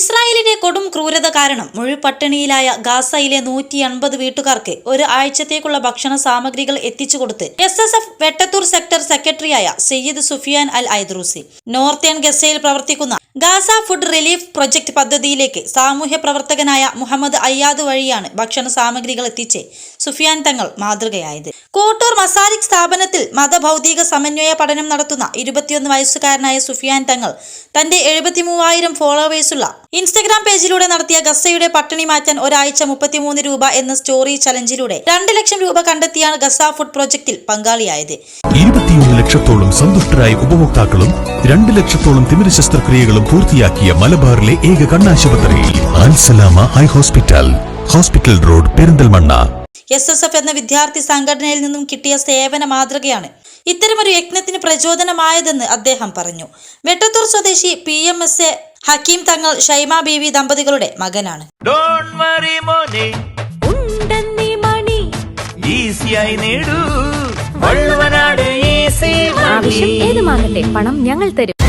ഇസ്രായേലിന്റെ കൊടും ക്രൂരത കാരണം മുഴുപട്ടിണിയിലായ ഗാസയിലെ നൂറ്റി അൻപത് വീട്ടുകാർക്ക് ഒരു ആഴ്ചത്തേക്കുള്ള ഭക്ഷണ സാമഗ്രികൾ എത്തിച്ചു കൊടുത്ത് S S F Vettathur sector സെക്രട്ടറിയായ സയ്യിദ് സുഫിയാൻ അൽ ഐദ്രൂസി. നോർത്തേൺ ഗസയിൽ പ്രവർത്തിക്കുന്ന ഗാസ ഫുഡ് റിലീഫ് പ്രൊജക്ട് പദ്ധതിയിലേക്ക് സാമൂഹ്യ പ്രവർത്തകനായ മുഹമ്മദ് അയ്യാദ് വഴിയാണ് ഭക്ഷണ സാമഗ്രികൾ എത്തിച്ച് സുഫിയാൻ തങ്ങൾ മാതൃകയായത്. കോട്ടൂർ മസാരിക് സ്ഥാപനത്തിൽ മതഭൗതിക സമന്വയ പഠനം നടത്തുന്ന ഇരുപത്തിയൊന്ന് വയസ്സുകാരനായ സുഫിയാൻ തങ്ങൾ തന്റെ എഴുപത്തി മൂവായിരം ഫോളോവേഴ്സുള്ള ഇൻസ്റ്റഗ്രാം പേജിലൂടെ നടത്തിയ ഗസയുടെ പട്ടിണി മാറ്റാൻ ഒരാഴ്ച മുപ്പത്തിമൂന്ന് രൂപ എന്ന സ്റ്റോറി ചലഞ്ചിലൂടെ രണ്ട് ലക്ഷം രൂപ കണ്ടെത്തിയാണ് ഗസ ഫുഡ് പ്രോജക്റ്റിൽ പങ്കാളിയായത്. ഇരുപത്തിയൊന്ന് ലക്ഷത്തോളം സന്തുഷ്ടരായ ഉപഭോക്താക്കളും രണ്ട് ലക്ഷത്തോളം തിമിര ശസ്ത്രക്രിയകളും പൂർത്തിയാക്കിയ മലബാറിലെ ഏക കണ്ണാശുപത്രി hospital. Hospital road Perinthalmanna. S S F എന്ന വിദ്യാർത്ഥി സംഘടനയിൽ നിന്നും കിട്ടിയ സേവന മാതൃകയാണ് ഇത്തരമൊരു യജ്ഞത്തിന് പ്രചോദനമായതെന്ന് അദ്ദേഹം പറഞ്ഞു. വെട്ടത്തൂർ സ്വദേശി P M S A Hakeem Thangal Shaima Beevi ദമ്പതികളുടെ മകനാണ്. ഏതുമാകട്ടെ പണം ഞങ്ങൾ തരും.